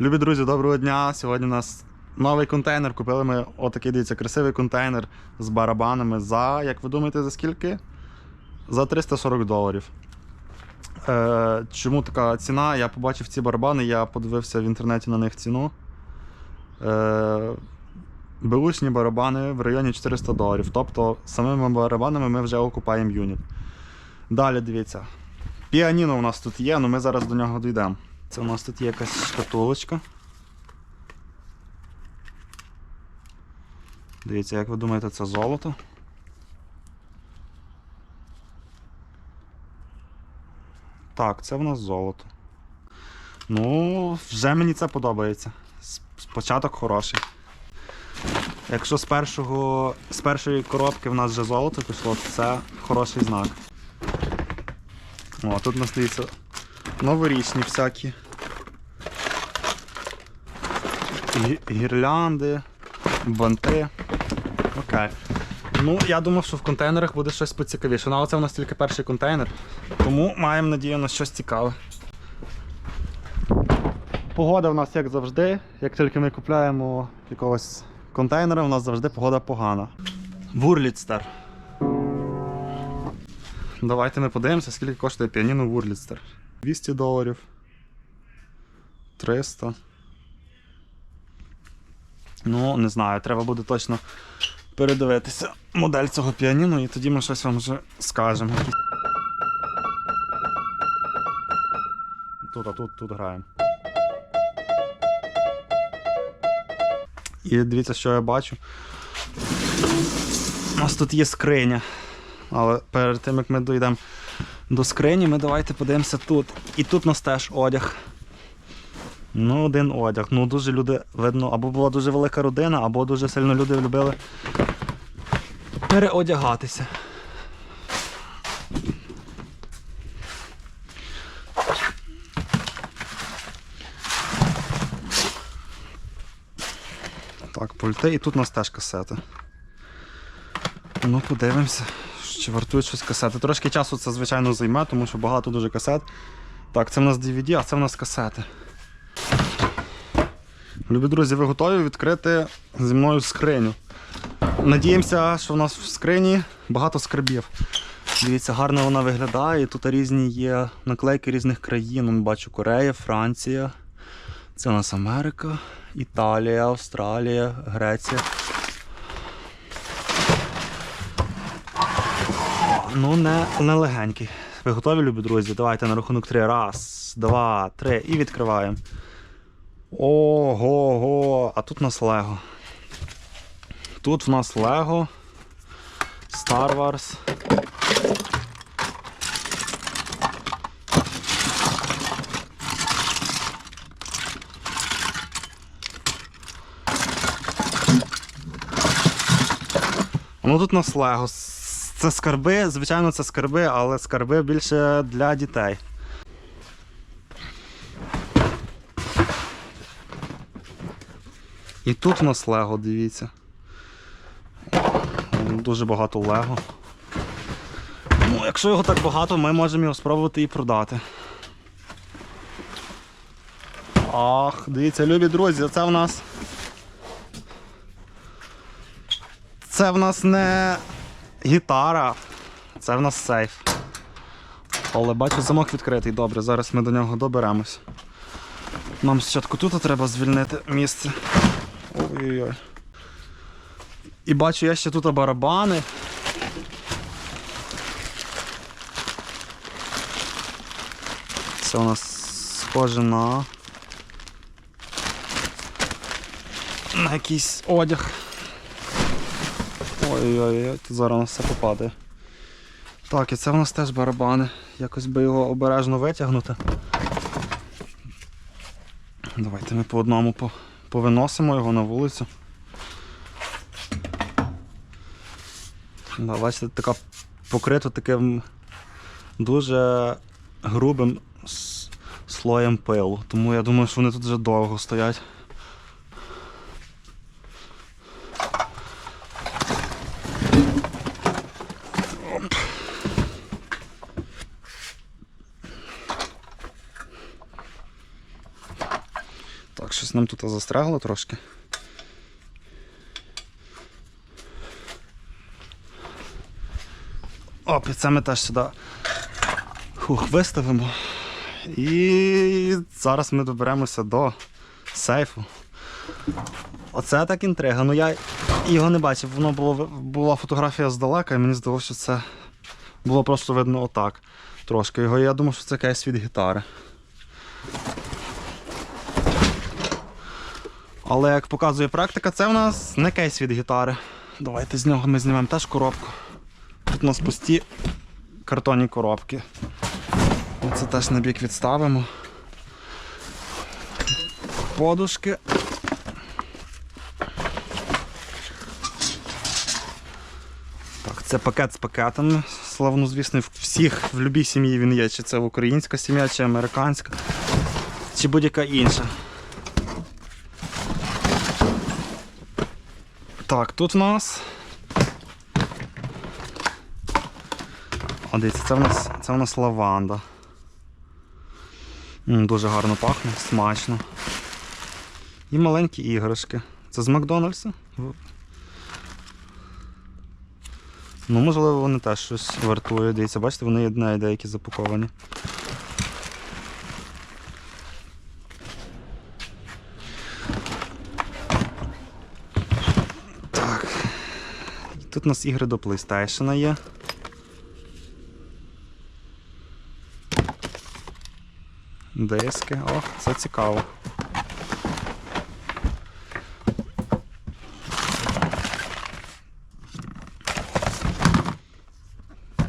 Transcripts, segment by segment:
Любі друзі, доброго дня! Сьогодні у нас новий контейнер. Купили ми отакий, дивіться, красивий контейнер з барабанами за, як ви думаєте, за скільки? За 340 доларів. Е, чому така ціна? Я побачив ці барабани, я подивився в інтернеті на них ціну. Е, Беушні барабани в районі 400 доларів. Тобто самими барабанами ми вже окупаємо юніт. Далі дивіться. Піаніно у нас тут є, але ми зараз до нього дійдемо. Це у нас тут є якась шкатулочка. Дивіться, як ви думаєте, це золото? Так, це в нас золото. Ну, вже мені це подобається. Спочаток хороший. Якщо з, першого, з першої коробки в нас вже золото пішло, то це хороший знак. О, тут у нас дивіться новорічні всякі. Гірлянди, банти. Окей. Ну, я думав, що в контейнерах буде щось поцікавіше. Ну, але це в нас тільки перший контейнер. Тому маємо надію на щось цікаве. Погода в нас як завжди. Як тільки ми купляємо якогось контейнера, у нас завжди погода погана. Вурліцтер. Давайте ми подивимося, скільки коштує піаніно Вурліцтер. 200 доларів. 300. Ну, не знаю, треба буде точно передивитися модель цього піаніно і тоді ми щось вам вже скажемо. Тут, а тут, тут граємо. І дивіться, що я бачу. У нас тут є скриня. Але перед тим як ми дійдемо до скрині, ми давайте подивимося тут. І тут у нас теж одяг. Ну, один одяг. Ну, дуже люди, видно, або була дуже велика родина, або дуже сильно люди любили переодягатися. Так, пульти, і тут у нас теж касети. Ну, подивимося, чи вартують щось касети. Трошки часу це, звичайно, займе, тому що багато дуже касет. Так, це в нас DVD, а це в нас касети. Любі друзі, ви готові відкрити зі мною скриню. Надіємося, що в нас в скрині багато скарбів. Дивіться, гарно вона виглядає. Тут різні є наклейки різних країн. Бачу Корея, Франція. Це у нас Америка, Італія, Австралія, Греція. Ну, не, не легенький. Ви готові, любі друзі? Давайте на рахунок три. Раз, два, три. І відкриваємо. Ого, го. А тут у нас Лего. Тут в нас Лего. Star Wars. Ну тут у нас Лего. Це скарби, звичайно, це скарби, але скарби більше для дітей. І тут у нас Лего, дивіться. Дуже багато Лего. Ну, якщо його так багато, ми можемо його спробувати і продати. Ах, дивіться, любі друзі, це в нас. Це в нас не гітара, це в нас сейф. Але бачу, замок відкритий. Добре, зараз ми до нього доберемось. Нам спочатку тут треба звільнити місце. Ой-ой-ой. І бачу, є ще тут барабани. Це у нас схоже на. На якийсь одяг. Ой-ой-ой, тут зараз у нас все попадає. Так, і це в нас теж барабани. Якось би його обережно витягнути. Давайте ми по одному по- повиносимо його на вулицю. Да, бачите, така покрита таким дуже грубим слоєм пилу. Тому я думаю, що вони тут вже довго стоять. Щось нам тут застрягло трошки. Оп, і це ми теж сюди хух, виставимо. І зараз ми доберемося до сейфу. Оце так інтрига. Ну я його не бачив. Воно було, була фотографія здалека, і мені здалося, що це було просто видно отак. Трошки його. Я думав, що це кейс від гітари. Але як показує практика, це в нас не кейс від гітари. Давайте з нього ми знімемо теж коробку. Тут у нас пусті картонні коробки. Це теж на бік відставимо. Подушки. Так, це пакет з пакетами. Славнозвісний в всіх, в будь-якій сім'ї він є. Чи це українська сім'я, чи американська, чи будь-яка інша. Так, тут в нас. О, дивіться, це в нас, це в нас лаванда. М, дуже гарно пахне, смачно. І маленькі іграшки. Це з Макдональдса? Ну, можливо, вони теж щось вартують. Дивіться, бачите, вони є де- деякі запаковані. Тут у нас ігри до PlayStation є. Диски. О, це цікаво.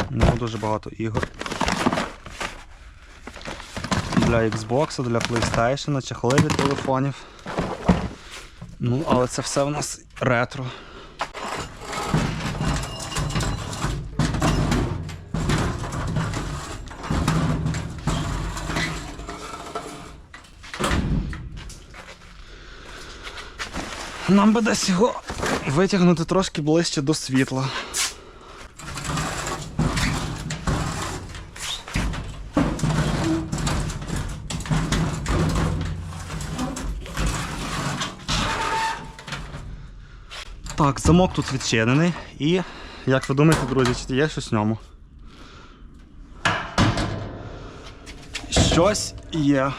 Ну, дуже багато ігор. Для Xbox, для PlayStation, чехли від телефонів. Ну, але це все в нас ретро. Нам би десь його витягнути трошки ближче до світла. Так, замок тут відчинений і, як ви думаєте, друзі, чи є щось в ньому? Щось є.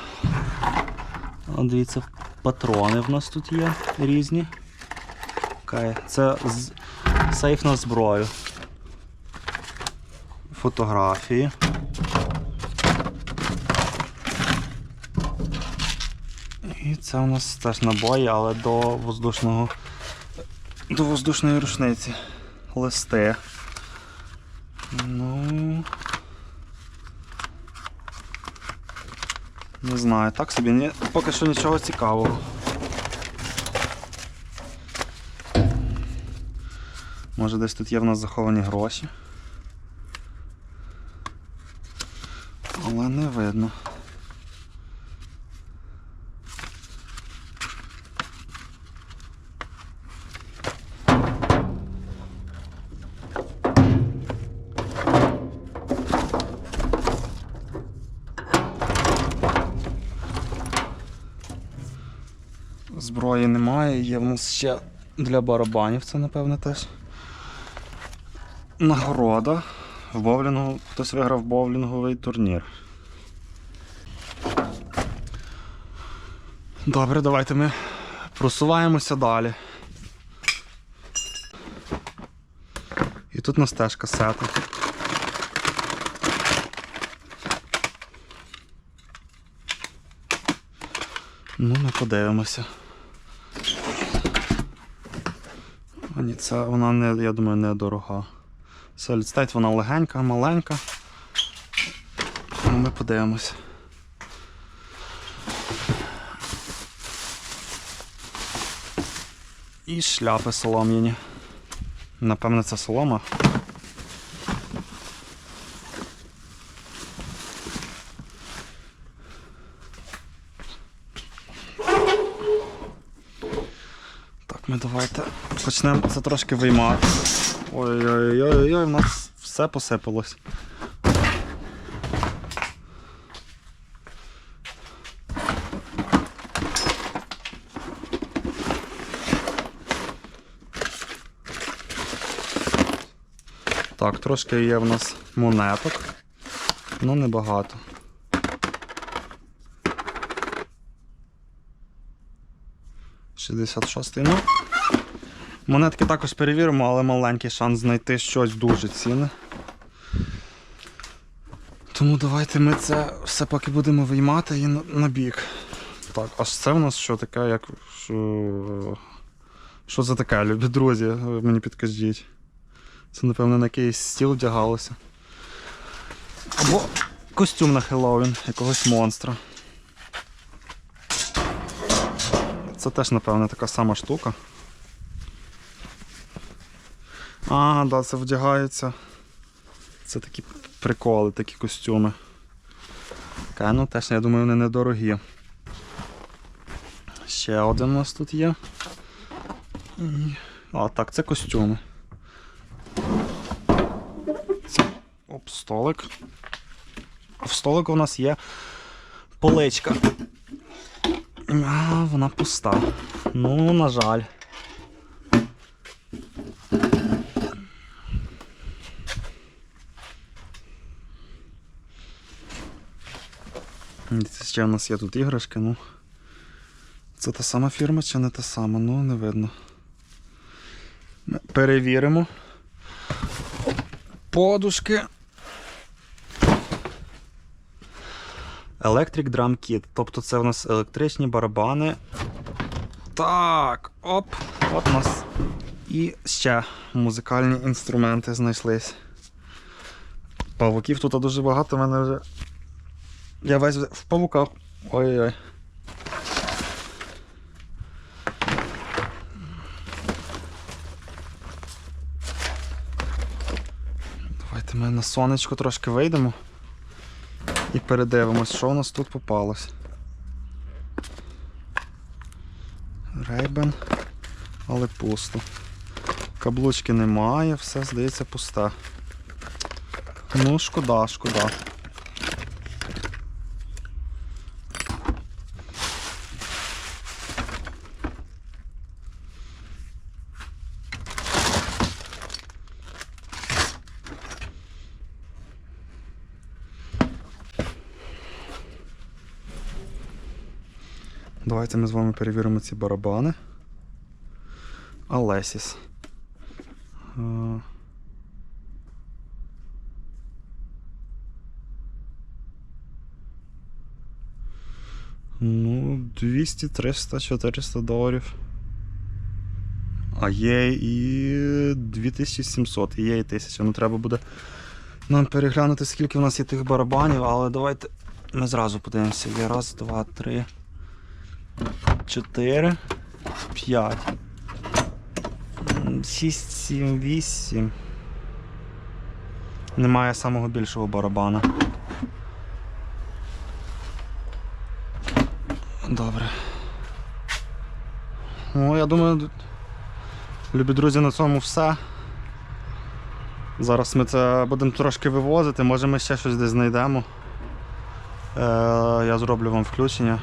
О, дивіться, патрони в нас тут є різні. Це сейф на зброю. Фотографії. І це у нас теж набої, але до воздушного. До воздушної рушниці. Листи. Ну. Не знаю, так собі ні, поки що нічого цікавого. Може десь тут є в нас заховані гроші. Але не видно. Зброї немає, є в нас ще для барабанів, це напевне теж. Нагорода. В боулінгу хтось виграв боулінговий турнір. Добре, давайте ми просуваємося далі. І тут у нас теж касети. Ну, ми подивимося. А ні, це вона не, я думаю, не дорога. Solid State вона легенька, маленька. Ну, ми подивимось. І шляпи солом'яні. Напевно, це солома. Давайте почнемо це трошки виймати. Ой-ой-ой, у нас все посипалось. Так, трошки є в нас монеток, ну небагато. Шістдесят шостий, ну монетки також перевіримо, але маленький шанс знайти щось дуже цінне. Тому давайте ми це все поки будемо виймати і на. Так, аж це в нас що таке, як. Що, що це таке, любі друзі? Мені підкажіть. Це, напевно, на якийсь стіл вдягалося. Або костюм на Хеллоуін якогось монстра. Це теж, напевно, така сама штука. А, да, це вдягається. Це такі приколи, такі костюми. Така, ну теж, я думаю, вони недорогі. Ще один у нас тут є. А, так, це костюми. Оп, столик. А в столику у нас є поличка. А, вона пуста. Ну, на жаль. Дивіться, Ще у нас є тут іграшки, ну. Це та сама фірма чи не та сама, ну не видно. Ми Перевіримо. Подушки. Electric Drum Kit. Тобто це у нас електричні барабани. Так, оп, от у нас і ще музикальні інструменти знайшлись. Павуків тут дуже багато, в мене вже. Я весь в павуках. Ой-ой-ой. Давайте ми на сонечко трошки вийдемо і передивимось, що у нас тут попалось. Рейбен, але пусто. Каблучки немає, все здається пусте. Ну, шкода, шкода. Давайте ми з вами перевіримо ці барабани. Алесіс. Е, Ну, 200, 300, 400 доларів. А є і 2700, і є і 1000. Ну треба буде нам переглянути, скільки в нас є тих барабанів, але давайте ми зразу подивимося. Є раз, два, три. 4, 5, 6, 7, 8. Немає самого більшого барабана. Добре. Ну, я думаю, любі друзі, на цьому все. Зараз ми це будемо трошки вивозити, може ми ще щось десь знайдемо. Е, я зроблю вам включення.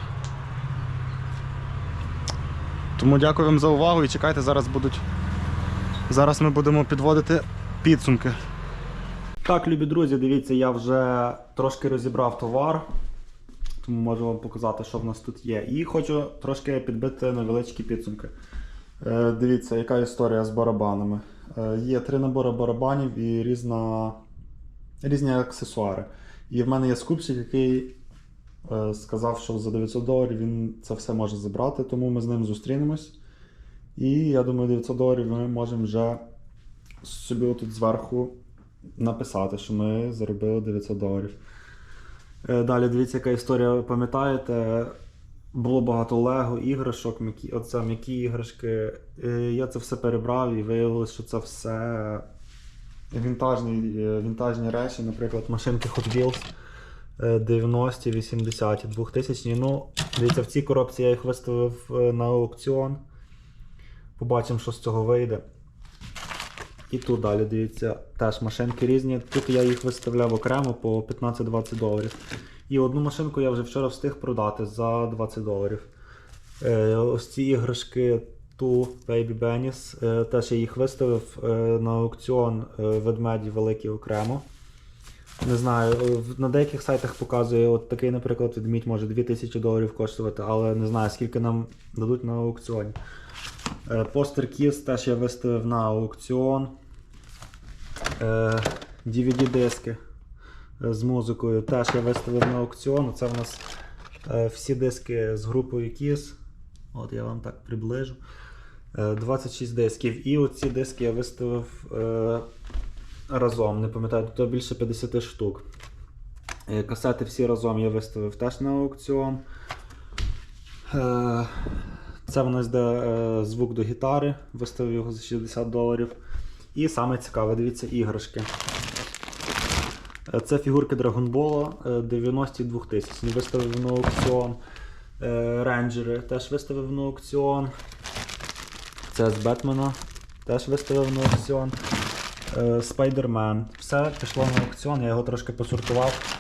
Тому дякую вам за увагу і чекайте, зараз будуть. Зараз ми будемо підводити підсумки. Так, любі друзі, дивіться, я вже трошки розібрав товар, тому можу вам показати, що в нас тут є. І хочу трошки підбити невеличкі підсумки. Е, дивіться, яка історія з барабанами. Е, є три набори барабанів і різна, різні аксесуари. І в мене є скупщик, який сказав, що за 900 доларів він це все може забрати, тому ми з ним зустрінемось. І я думаю, 900 доларів ми можемо вже собі тут зверху написати, що ми заробили 900 доларів. Е, Далі дивіться, яка історія, пам'ятаєте? Було багато лего, іграшок, м'які, оце м'які іграшки. Е, Я це все перебрав і виявилось, що це все вінтажні, е, вінтажні речі, наприклад, машинки Hot Wheels е, 90-ті, 80-ті, 2000-ті. Ну, дивіться, в цій коробці я їх виставив е, на аукціон. Побачимо, що з цього вийде. І тут далі, дивіться, теж машинки різні. Тут я їх виставляв окремо по 15-20 доларів. І одну машинку я вже вчора встиг продати за 20 доларів. Е, ось ці іграшки ту Baby Benis. Е, Теж я їх виставив на аукціон ведмеді великі окремо. Не знаю, е, на деяких сайтах показує, от такий, наприклад, ведмідь може 2000 доларів коштувати, але не знаю, скільки нам дадуть на аукціоні. Е, Постер Кіс теж я виставив на аукціон. Е, DVD-диски з музикою теж я виставив на аукціон. Це в нас всі диски з групою Kiss. От я вам так приближу. Е, 26 дисків. І оці диски я виставив разом. Не пам'ятаю, тут більше 50 штук. Е, Касети всі разом я виставив теж на аукціон. Е, Це в нас де е, звук до гітари, виставив його за 60 доларів. І саме цікаве, дивіться, іграшки. Це фігурки Драгонбола 92 тисяч. Виставив на аукціон. Рейнджери теж виставив на аукціон. Це з Бетмена теж виставив на аукціон. Е, Спайдермен. Все пішло на аукціон, я його трошки посортував.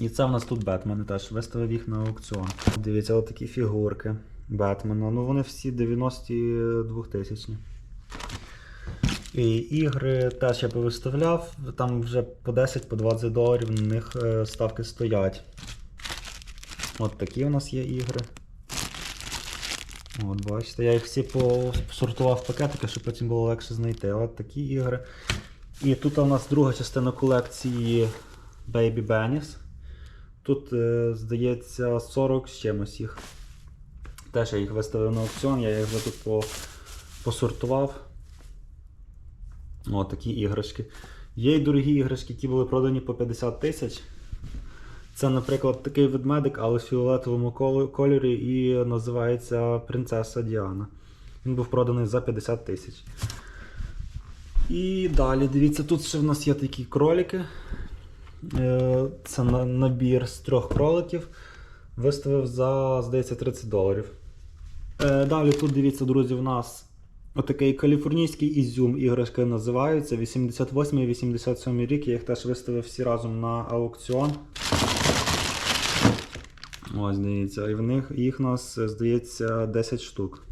І це в нас тут Бетмен теж виставив їх на аукціон. Дивіться, отакі фігурки Бетмена. Ну вони всі 92 тисячні. І ігри теж я повиставляв, там вже по 10 по 20 доларів на них е, ставки стоять. От такі у нас є ігри. От, бачите, я їх всі посортував пакетики, щоб потім було легше знайти. От такі ігри. І тут у нас друга частина колекції Baby Bunnies. Тут, е, здається, 40 з чимось їх. Теж я їх виставив на аукціон, я їх вже тут по, посортував. О, такі іграшки. Є й дорогі іграшки, які були продані по 50 тисяч. Це, наприклад, такий ведмедик, але в фіолетовому кольорі і називається Принцеса Діана. Він був проданий за 50 тисяч. І далі, дивіться, тут ще в нас є такі кролики. Е, Це набір з трьох кроликів. Виставив за, здається, 30 доларів. Е, Далі тут дивіться, друзі, в нас отакий каліфорнійський ізюм іграшки називаються. 88 і 87 рік. Я їх теж виставив всі разом на аукціон. Ось, дивіться, і в них їх нас, е, здається, 10 штук.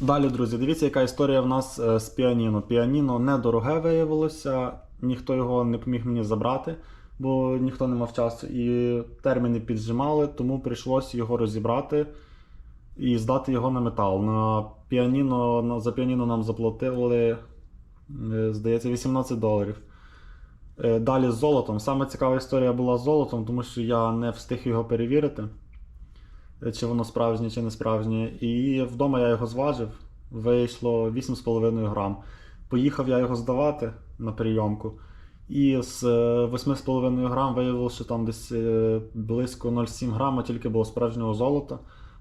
Далі, друзі, дивіться, яка історія в нас е, з піаніно. Піаніно недороге виявилося, ніхто його не поміг мені забрати, бо ніхто не мав часу. І терміни піджимали, тому прийшлося його розібрати і здати його на метал. На піаніно, за піаніно нам заплатили, е, здається, 18 доларів. Е, Далі з золотом. Саме цікава історія була з золотом, тому що я не встиг його перевірити, е, чи воно справжнє, чи не справжнє. І вдома я його зважив, вийшло 8,5 грам. Поїхав я його здавати на прийомку. І з е, 8,5 грам виявилося, що там десь е, близько 0,7 грама тільки було справжнього золота.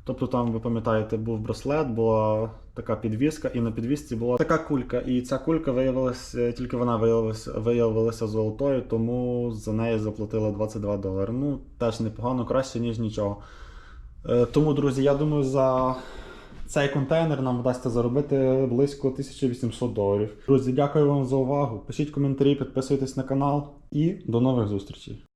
Тобто там, ви пам'ятаєте, був браслет, була така підвіска, і на підвісці була така кулька. І ця кулька виявилася, тільки вона виявилася, виявилася золотою, тому за неї заплатили 22 долари. Ну, теж непогано, краще, ніж нічого. Е, Тому, друзі, я думаю, за цей контейнер нам вдасться заробити близько 1800 доларів. Друзі, дякую вам за увагу. Пишіть коментарі, підписуйтесь на канал і до нових зустрічей.